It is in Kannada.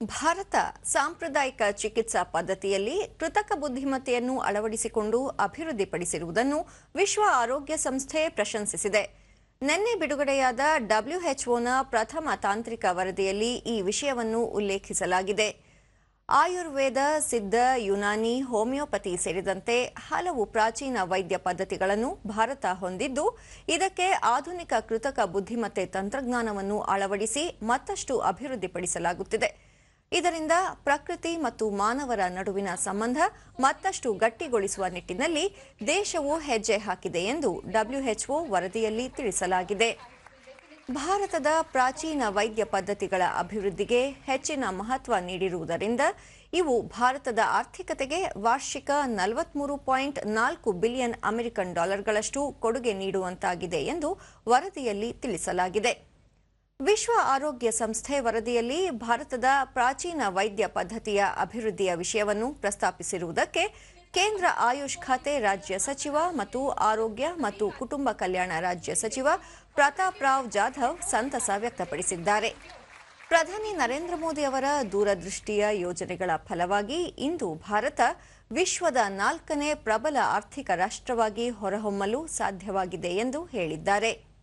ಭಾರತ ಸಾಂಪ್ರದಾಯಿಕ ಚಿಕಿತ್ಸಾ ಪದ್ಧತಿಯಲ್ಲಿ ಕೃತಕ ಬುದ್ಧಿಮತ್ತೆಯನ್ನು ಅಳವಡಿಸಿಕೊಂಡು ಅಭಿವೃದ್ಧಿಪಡಿಸಿರುವುದನ್ನು ವಿಶ್ವ ಆರೋಗ್ಯ ಸಂಸ್ಥೆ ಪ್ರಶಂಸಿಸಿದೆ. ನಿನ್ನೆ ಬಿಡುಗಡೆಯಾದ ಡಬ್ಲ್ಯೂಎಚ್ಒನ ಪ್ರಥಮ ತಾಂತ್ರಿಕ ವರದಿಯಲ್ಲಿ ಈ ವಿಷಯವನ್ನು ಉಲ್ಲೇಖಿಸಲಾಗಿದೆ. ಆಯುರ್ವೇದ, ಸಿದ್ಧ, ಯುನಾನಿ, ಹೋಮಿಯೋಪತಿ ಸೇರಿದಂತೆ ಹಲವು ಪ್ರಾಚೀನ ವೈದ್ಯ ಪದ್ಧತಿಗಳನ್ನು ಭಾರತ ಹೊಂದಿದ್ದು, ಇದಕ್ಕೆ ಆಧುನಿಕ ಕೃತಕ ಬುದ್ಧಿಮತ್ತೆ ತಂತ್ರಜ್ಞಾನವನ್ನು ಅಳವಡಿಸಿ ಮತ್ತಷ್ಟು ಅಭಿವೃದ್ಧಿಪಡಿಸಲಾಗುತ್ತಿದೆ. ಇದರಿಂದ ಪ್ರಕೃತಿ ಮತ್ತು ಮಾನವರ ನಡುವಿನ ಸಂಬಂಧ ಮತ್ತಷ್ಟು ಗಟ್ಟಿಗೊಳಿಸುವ ನಿಟ್ಟಿನಲ್ಲಿ ದೇಶವು ಹೆಜ್ಜೆ ಹಾಕಿದೆ ಎಂದು ಡಬ್ಲ್ಯೂಎಚ್ಒ ವರದಿಯಲ್ಲಿ ತಿಳಿಸಲಾಗಿದೆ. ಭಾರತದ ಪ್ರಾಚೀನ ವೈದ್ಯ ಪದ್ಧತಿಗಳ ಅಭಿವೃದ್ಧಿಗೆ ಹೆಚ್ಚಿನ ಮಹತ್ವ ನೀಡಿರುವುದರಿಂದ ಇವು ಭಾರತದ ಆರ್ಥಿಕತೆಗೆ ವಾರ್ಷಿಕ ನಲವತ್ಮೂರು ಪಾಯಿಂಟ್ ನಾಲ್ಕು ಬಿಲಿಯನ್ ಅಮೆರಿಕನ್ ಡಾಲರ್ಗಳಷ್ಟು ಕೊಡುಗೆ ನೀಡುವಂತಾಗಿದೆ ಎಂದು ವರದಿಯಲ್ಲಿ ತಿಳಿಸಲಾಗಿದೆ. ವಿಶ್ವ ಆರೋಗ್ಯ ಸಂಸ್ಥೆ ವರದಿಯಲ್ಲಿ ಭಾರತದ ಪ್ರಾಚೀನ ವೈದ್ಯ ಪದ್ಧತಿಯ ಅಭಿವೃದ್ಧಿಯ ವಿಷಯವನ್ನು ಪ್ರಸ್ತಾಪಿಸಿರುವುದಕ್ಕೆ ಕೇಂದ್ರ ಆಯುಷ್ ಖಾತೆ ರಾಜ್ಯ ಸಚಿವ ಮತ್ತು ಆರೋಗ್ಯ ಮತ್ತು ಕುಟುಂಬ ಕಲ್ಯಾಣ ರಾಜ್ಯ ಸಚಿವ ಪ್ರತಾಪ್ ರಾವ್ ಜಾಧವ್ ಸಂತಸ ವ್ಯಕ್ತಪಡಿಸಿದ್ದಾರೆ. ಪ್ರಧಾನಿ ನರೇಂದ್ರ ಮೋದಿ ಅವರ ದೂರದೃಷ್ಟಿಯ ಯೋಜನೆಗಳ ಫಲವಾಗಿ ಇಂದು ಭಾರತ ವಿಶ್ವದ ನಾಲ್ಕನೇ ಪ್ರಬಲ ಆರ್ಥಿಕ ರಾಷ್ಟ್ರವಾಗಿ ಹೊರಹೊಮ್ಮಲು ಸಾಧ್ಯವಾಗಿದೆ ಎಂದು ಹೇಳಿದ್ದಾರೆ.